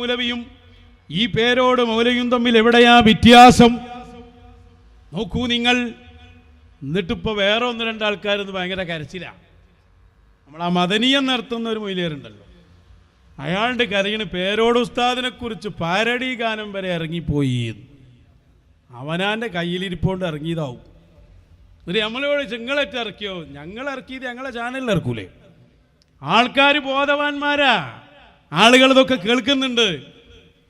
മൗലവിയും ഈ പേരോട് മൗലവിയും തമ്മിൽ എവിടെയാ വ്യത്യാസം? നോക്കൂ നിങ്ങൾ. എന്നിട്ടിപ്പോൾ വേറെ ഒന്ന് രണ്ടാൾക്കാരെന്ന് ഭയങ്കര കരച്ചിലാണ് നമ്മൾ ആ മദനീയം നടത്തുന്ന ഒരു മൊയിലേറുണ്ടല്ലോ അയാളുടെ കരയിന് പേരോട് ഉസ്താദിനെ കുറിച്ച് പാരടി ഗാനം വരെ ഇറങ്ങിപ്പോയി. അവനാന്റെ കയ്യിലിരിപ്പോണ്ട് ഇറങ്ങിയതാവും. എന്നിട്ട് നമ്മളോട് നിങ്ങളേറ്റ് ഇറക്കിയോ? ഞങ്ങൾ ഇറക്കിയത് ഞങ്ങളെ ചാനലിൽ ഇറക്കൂലേ. ആൾക്കാർ ബോധവാന്മാരാ. ആളുകൾ ഇതൊക്കെ കേൾക്കുന്നുണ്ട്.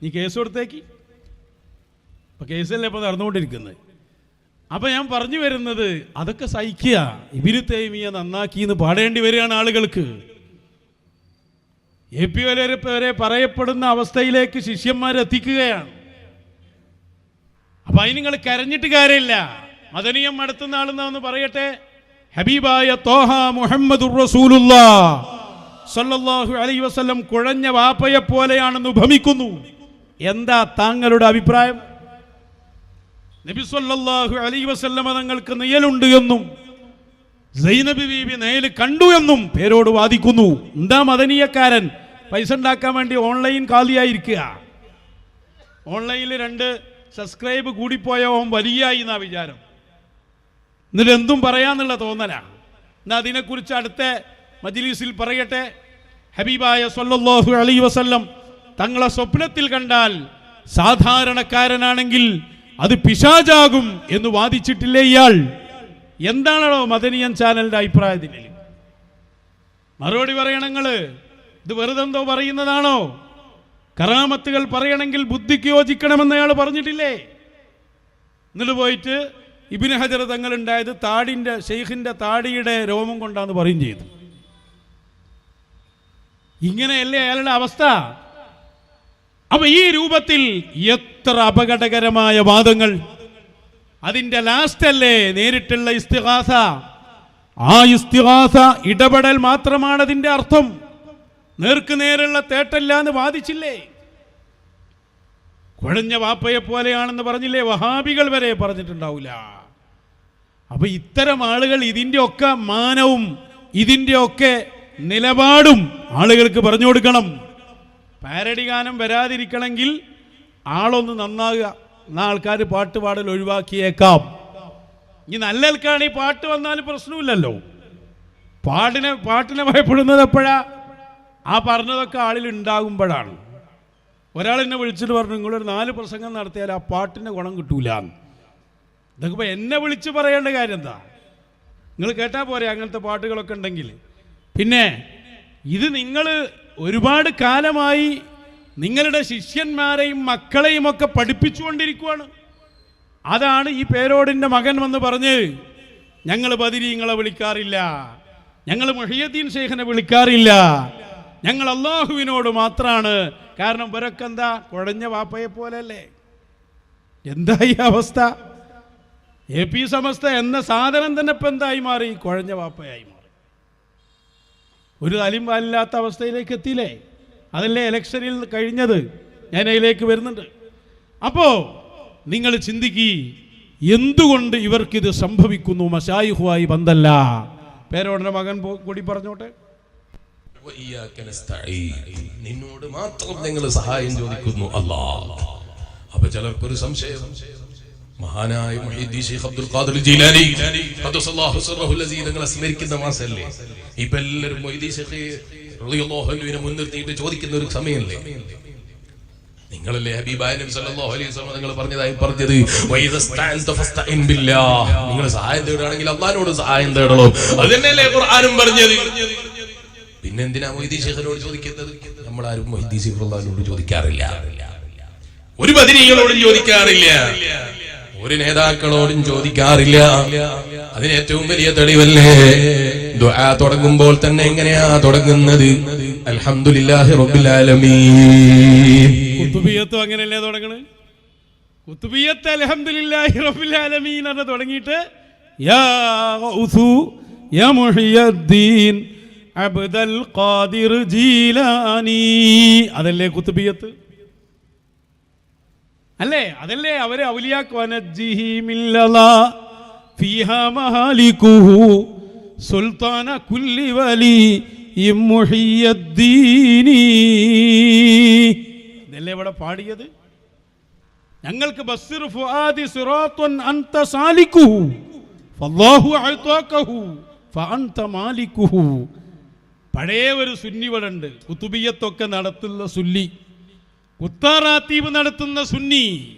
നീ കേസ് കൊടുത്തേക്ക്. അപ്പൊ കേസല്ലേ ഇപ്പൊ നടന്നുകൊണ്ടിരിക്കുന്നത്. അപ്പൊ ഞാൻ പറഞ്ഞു വരുന്നത് അതൊക്കെ സഹിക്കുക. ഇബിന് തേമിയ നന്നാക്കി എന്ന് പാടേണ്ടി വരികയാണ് ആളുകൾക്ക്. എ പി വരെ പറയപ്പെടുന്ന അവസ്ഥയിലേക്ക് ശിഷ്യന്മാർ എത്തിക്കുകയാണ്. അപ്പൊ അതിന് നിങ്ങൾ കരഞ്ഞിട്ട് കാര്യമില്ല. മദനീയം നടത്തുന്ന ആളെന്നാന്ന് പറയട്ടെ? ഹബീബായ തോഹ മുഹമ്മദ് സല്ലല്ലാഹു അലൈഹി വസല്ലം കുഴഞ്ഞ വാപ്പയെ പോലെയാണെന്ന് ഉപമിക്കുന്നു എന്താ താങ്കളുടെ അഭിപ്രായം? നബി സല്ലല്ലാഹു അലൈഹി വസല്ലമ തങ്ങൾക്ക് നിയലുണ്ട് എന്നും സൈനബി ബീബി നേൽ കണ്ടു എന്നും പേരോട് വാദിക്കുന്നു. എന്താ മദനീയക്കാരൻ? പൈസ ഉണ്ടാക്കാൻ വേണ്ടി ഓൺലൈൻ കാലിയായിരിക്കുക. ഓൺലൈനിൽ രണ്ട് സബ്സ്ക്രൈബ് കൂടിപ്പോയ ഓൻ വലിയായി എന്നാ വിചാരം. എന്നിട്ട് എന്തും പറയാന്നുള്ള തോന്നലാ. എന്നാ അതിനെക്കുറിച്ച് അടുത്ത മജ്ലിസിൽ പറയട്ടെ ഹബീബായ സൊല്ലാഹു അലൈഹി വസല്ലം തങ്ങളെ സ്വപ്നത്തിൽ കണ്ടാൽ സാധാരണക്കാരനാണെങ്കിൽ അത് പിശാചാകും എന്ന് വാദിച്ചിട്ടില്ലേ ഇയാൾ? എന്താണോ മദനിയൻ ചാനലിന്റെ അഭിപ്രായത്തിൽ മറുപടി പറയണങ്ങൾ ഇത് വെറുതെന്തോ പറയുന്നതാണോ? കറാമത്തുകൾ പറയണമെങ്കിൽ ബുദ്ധിക്ക് യോജിക്കണമെന്ന് അയാൾ പറഞ്ഞിട്ടില്ലേ? എന്നിട്ട് പോയിട്ട് ഇബിന് ഹജർ തങ്ങൾ ഉണ്ടായത് താടിന്റെ ഷെയ്ഖിന്റെ താടിയുടെ രോമം കൊണ്ടാന്ന് പറയും ചെയ്തു. ഇങ്ങനെയല്ലേ അയാളുടെ അവസ്ഥ? അപ്പൊ ഈ രൂപത്തിൽ എത്ര അപകടകരമായ വാദങ്ങൾ. അതിന്റെ ലാസ്റ്റ് അല്ലേ നേരിട്ടുള്ള ഇസ്തിഹാസ. ആ ഇസ്തിഹാസ ഇടപെടൽ മാത്രമാണ് അതിന്റെ അർത്ഥം. നേർക്കുനേരുള്ള തേട്ടല്ല എന്ന് വാദിച്ചില്ലേ? കുഴഞ്ഞ വാപ്പയെ പോലെയാണെന്ന് പറഞ്ഞില്ലേ? വഹാബികൾ വരെ പറഞ്ഞിട്ടുണ്ടാവില്ല അപ്പൊ ഇത്തരം ആളുകൾ ഇതിന്റെ ഒക്കെ മാനവും ഇതിന്റെ ഒക്കെ നിലപാടും ആളുകൾക്ക് പറഞ്ഞു കൊടുക്കണം. പാരഡി ഗാനം വരാതിരിക്കണമെങ്കിൽ ആളൊന്ന് നന്നാകുക. എന്നാ ആൾക്കാർ പാട്ട് പാടൽ ഒഴിവാക്കിയേക്കാം. ഇനി നല്ല ആൾക്കാണ് ഈ പാട്ട് വന്നാലും പ്രശ്നമില്ലല്ലോ. പാട്ടിനെ പാട്ടിനെ ഭയപ്പെടുന്നത് എപ്പോഴാ? ആ പറഞ്ഞതൊക്കെ ആളിൽ ഉണ്ടാകുമ്പോഴാണ്. ഒരാൾ എന്നെ വിളിച്ചിട്ട് പറഞ്ഞു നിങ്ങളൊരു നാല് പ്രസംഗം നടത്തിയാൽ ആ പാട്ടിന്റെ ഗുണം കിട്ടൂല ഇതൊക്കെ എന്നെ വിളിച്ച് പറയേണ്ട കാര്യം എന്താ? നിങ്ങൾ കേട്ടാൽ പോരെ അങ്ങനത്തെ പാട്ടുകളൊക്കെ ഉണ്ടെങ്കിൽ. പിന്നെ ഇത് നിങ്ങൾ ഒരുപാട് കാലമായി നിങ്ങളുടെ ശിഷ്യന്മാരെയും മക്കളെയും ഒക്കെ പഠിപ്പിച്ചുകൊണ്ടിരിക്കുകയാണ് അതാണ് ഈ പേരോടിന്റെ മകൻ വന്ന് പറഞ്ഞ് ഞങ്ങൾ ബദിരീങ്ങളെ വിളിക്കാറില്ല. ഞങ്ങൾ മൊഹിയദ്ദീൻ ശേഖനെ വിളിക്കാറില്ല. ഞങ്ങൾ അള്ളാഹുവിനോട് മാത്രമാണ് കാരണം ഇവരൊക്കെ എന്താ കുഴഞ്ഞ വാപ്പയെ പോലെയല്ലേ? എന്താ ഈ അവസ്ഥ? എ പി സമസ്ത എന്ന സാധനം തന്നെ ഇപ്പം എന്തായി മാറി? കുഴഞ്ഞ വാപ്പയായി മാറി. ഒരു കാലും പാലില്ലാത്ത അവസ്ഥയിലേക്ക് എത്തിയില്ലേ? അതല്ലേ ഇലക്ഷനിൽ കഴിഞ്ഞത്? ഞാൻ അതിലേക്ക് വരുന്നുണ്ട്. അപ്പോ നിങ്ങൾ ചിന്തിക്കി എന്തുകൊണ്ട് ഇവർക്കിത് സംഭവിക്കുന്നു? മശായിഹുവായി ബന്ധല്ല. പേരോടന മകൻ കൂടി പറഞ്ഞോട്ടെ. നിന്നോട് മാത്രം നിങ്ങൾ സഹായം ചോദിക്കുന്നു അല്ലാ അപ്പൊ ചിലർക്കൊരു സംശയം. മഹാനായ അബ്ദുൽ ഖാദിർ ജീലാനി. തങ്ങളെ സ്മരിക്കുന്ന മാസമല്ലേ ഇപ്പൊ എല്ലാവരും മുൻനിർത്തിയിട്ട് ചോദിക്കുന്ന ഒരു സമയമല്ലേ നിങ്ങളല്ലേ ഹബീബായ നബി സല്ലല്ലാഹു അലൈഹി വസല്ലം നിങ്ങൾ പറഞ്ഞതായി പറഞ്ഞത്? വൈദസ്തഅൻത ഫസ്തഇൻ ബില്ലാഹ്. നിങ്ങൾ സഹായം തേടുകയാണെങ്കിൽ അള്ളാഹിനോട് സഹായം തേടണം. അത് തന്നെയല്ലേ ഖുർആനും പറഞ്ഞത്? പിന്നെ എന്തിനാ മൊയ്തീൻ ശേഖരോട് ചോദിക്കുന്നത് നമ്മൾ ആരും മൊയ്തി ശേഖർ ചോദിക്കാറില്ല. ഒരു ബദിരീകളോടും ചോദിക്കാറില്ല. ഒരു നേതാക്കളോടും ചോദിക്കാറില്ല. അതിന് ഏറ്റവും വലിയ തെളിവല്ലേ? ദുആ തുടങ്ങുമ്പോൾ തന്നെ എങ്ങനെയാ തുടങ്ങുന്നത്? അൽഹംദുലില്ലാഹി റബ്ബിൽ ആലമീൻ. അങ്ങനെയല്ലേ തുടങ്ങണേ? അൽഹംദുലില്ലാഹി റബ്ബിൽ ആലമീൻ എന്ന് തുടങ്ങിയിട്ട് യാ അബ്ദൽ ഖാദിർ അതല്ലേ കുത്തുബിയത്ത് അല്ലേ? അതല്ലേ അവരെ അവലിയാക്കുവാനല്ലേ വലി ഇവിടെ പാടിയത്? ഞങ്ങൾക്ക് അൻത ഫല്ലാഹു ഫഅൻത പഴയ ഒരു സുന്നി കുത്തുബിയത്തൊക്കെ നടത്തുന്ന സുന്നി. കുത്താറാത്തീവ് നടത്തുന്ന സുന്നി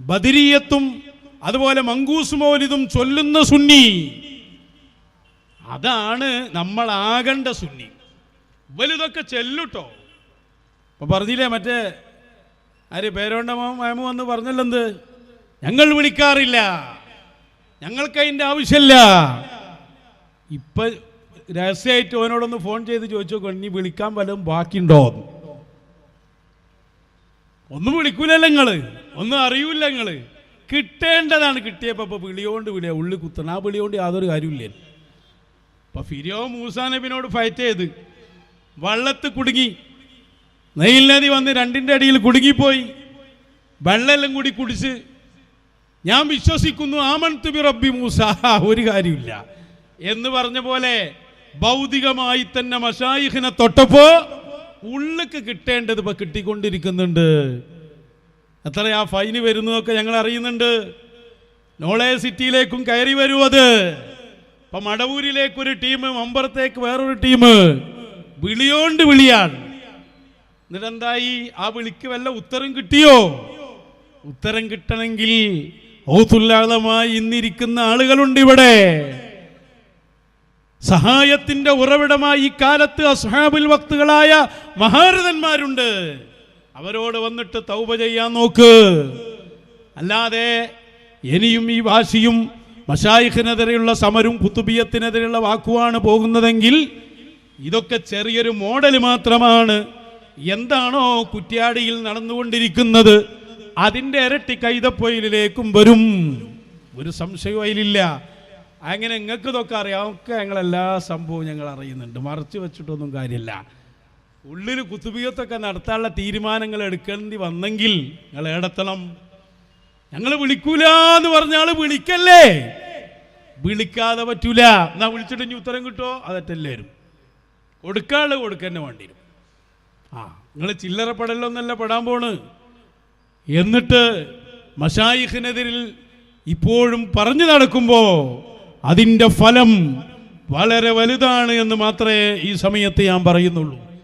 ബദിരീയത്തും അതുപോലെ മങ്കൂസ് മൗലിദും ചൊല്ലുന്ന സുന്നി അതാണ് നമ്മൾ ആകേണ്ട സുന്നി. വലുതൊക്കെ ചെല്ലുട്ടോ. അപ്പൊ പറഞ്ഞില്ലേ മറ്റേ ആര് പേരോണ്ട മാമു എന്ന് പറഞ്ഞല്ലെന്ത്? ഞങ്ങൾ വിളിക്കാറില്ല. ഞങ്ങൾക്ക് അതിന്റെ ആവശ്യമില്ല. ഇപ്പൊ രഹസ്യമായിട്ട് അവനോടൊന്ന് ഫോൺ ചെയ്ത് ചോദിച്ചു കണ്ണി വിളിക്കാൻ വല്ലതും ബാക്കിയുണ്ടോ. ഒന്നും വിളിക്കൂലല്ലോ നിങ്ങൾ. ഒന്നും അറിയൂല നിങ്ങൾ. കിട്ടേണ്ടതാണ് കിട്ടിയപ്പോ ഇപ്പൊ വിളിയോണ്ട് വിളിയ. ഉള്ളി കുത്തണം. ആ വിളിയോണ്ട് യാതൊരു കാര്യമില്ല അപ്പൊ ഫിരിയോ മൂസാ നബിനോട് ഫൈറ്റ് ചെയ്ത് വള്ളത്ത് കുടുങ്ങി. നെയിൽ നദി വന്ന് രണ്ടിന്റെ അടിയിൽ കുടുങ്ങിപ്പോയി. വെള്ളമെല്ലാം കൂടി കുടിച്ച്. ഞാൻ വിശ്വസിക്കുന്നു ആമൻ തുബി റബ്ബി മൂസ. ഒരു കാര്യമില്ല എന്ന് പറഞ്ഞ പോലെ ഭൗതികമായി തന്നെ മഷായിഹിനെ തൊട്ടപ്പോ ഉള്ളിക്ക് കിട്ടേണ്ടത് ഇപ്പൊ കിട്ടിക്കൊണ്ടിരിക്കുന്നുണ്ട്. എത്രയാ ഫൈന് വരുന്നതൊക്കെ ഞങ്ങൾ അറിയുന്നുണ്ട്. നോളേജ് സിറ്റിയിലേക്കും കയറി വരും അത്. ഇപ്പൊ മടവൂരിലേക്ക് ഒരു ടീം മമ്പറത്തേക്ക് വേറൊരു ടീം വിളിയോണ്ട് വിളിയാണ് എന്നിട്ടെന്തായി? ആ വിളിക്ക് വല്ല ഉത്തരം കിട്ടിയോ? ഉത്തരം കിട്ടണമെങ്കിൽ ഔത്തുല്ലാതമായി ഇന്നിരിക്കുന്ന ആളുകളുണ്ട് ഇവിടെ സഹായത്തിന്റെ ഉറവിടമായി ഈ കാലത്ത് അസ്ഹാബിൽ വക്തുകളായ മഹാരഥന്മാരുണ്ട്. അവരോട് വന്നിട്ട് തൗപ ചെയ്യാൻ നോക്ക്. അല്ലാതെ ഇനിയും ഈ വാശിയും മഷായിഖിനെതിരെയുള്ള സമരും കുത്തുബിയത്തിനെതിരെയുള്ള വാക്കുവാണ് പോകുന്നതെങ്കിൽ ഇതൊക്കെ ചെറിയൊരു മോഡൽ മാത്രമാണ്. എന്താണോ കുറ്റ്യാടിയിൽ നടന്നുകൊണ്ടിരിക്കുന്നത് അതിന്റെ ഇരട്ടി കൈതപ്പൊയിലേക്കും വരും. ഒരു സംശയവും അതിലില്ല അങ്ങനെ നിങ്ങൾക്ക് ഇതൊക്കെ അറിയാം. ഒക്കെ ഞങ്ങളെല്ലാ സംഭവവും ഞങ്ങൾ അറിയുന്നുണ്ട്. മറച്ചു വെച്ചിട്ടൊന്നും കാര്യമില്ല. ഉള്ളിൽ കുത്തുബിയത്തൊക്കെ നടത്താനുള്ള തീരുമാനങ്ങൾ എടുക്കേണ്ടി വന്നെങ്കിൽ ഞങ്ങൾ ഏടത്തണം. ഞങ്ങൾ വിളിക്കൂല എന്ന് പറഞ്ഞാൽ വിളിക്കല്ലേ? വിളിക്കാതെ പറ്റൂല. എന്നാ വിളിച്ചിട്ട് ഇനി ഉത്തരം കിട്ടുമോ അതറ്റല്ലേ വരും. കൊടുക്കാനുള്ള കൊടുക്കന്നെ വേണ്ടി വരും. ആ നിങ്ങൾ ചില്ലറ പടലൊന്നല്ല പെടാൻ പോണ്. എന്നിട്ട് മഷായിഖിനെതിരിൽ ഇപ്പോഴും പറഞ്ഞു നടക്കുമ്പോൾ അതിന്റെ ഫലം വളരെ വലുതാണ് എന്ന് മാത്രമേ ഈ സമയത്ത് ഞാൻ പറയുന്നുള്ളൂ.